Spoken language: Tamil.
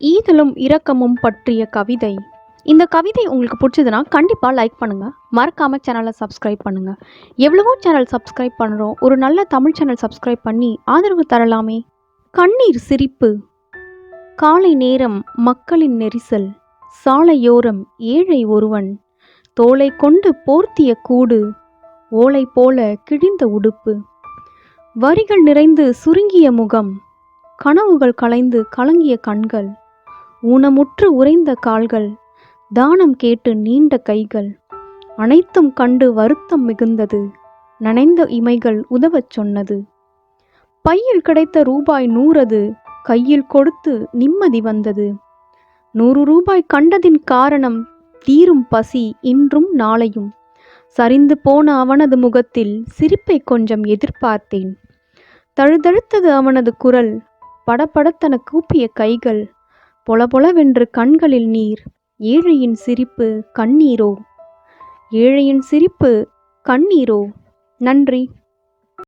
ஈதலும் இரக்கமும் பற்றிய கவிதை. இந்த கவிதை உங்களுக்கு பிடிச்சதுன்னா கண்டிப்பாக லைக் பண்ணுங்கள் மறக்காமல் சேனலை சப்ஸ்கிரைப் பண்ணுங்கள் எவ்வளவோ சேனல் சப்ஸ்கிரைப் பண்ணுறோம் ஒரு நல்ல தமிழ் சேனல் சப்ஸ்கிரைப் பண்ணி ஆதரவு தரலாமே. கண்ணீர் சிரிப்பு. காலை நேரம் மக்களின் நெரிசல். சாலையோரம் ஏழை ஒருவன். தோலை கொண்டு போர்த்திய கூடு. ஓலை போல கிழிந்த உடுப்பு. வரிகள் நிறைந்து சுருங்கிய முகம். கனவுகள் கலைந்து கலங்கிய கண்கள். ஊனமுற்று உறைந்த கால்கள் தானம் கேட்டு நீண்ட கைகள் அனைத்தும் கண்டு வருத்தம் மிகுந்தது. நனைந்த இமைகள் உதவச் சொன்னது. பையில் கிடைத்த ரூபாய் நூறது கையில் கொடுத்து நிம்மதி வந்தது. நூறு ரூபாய் கண்டதின் காரணம் தீரும் பசி இன்றும் நாளையும். சரிந்து போன அவனது முகத்தில் சிரிப்பை கொஞ்சம் எதிர்பார்த்தேன். தழுதழுத்தது அவனது குரல் படபடத்தன கூப்பிய கைகள் பொலபொலவென்று கண்களில் நீர். ஏழையின் சிரிப்பு கண்ணீரோ? ஏழையின் சிரிப்பு கண்ணீரோ? நன்றி.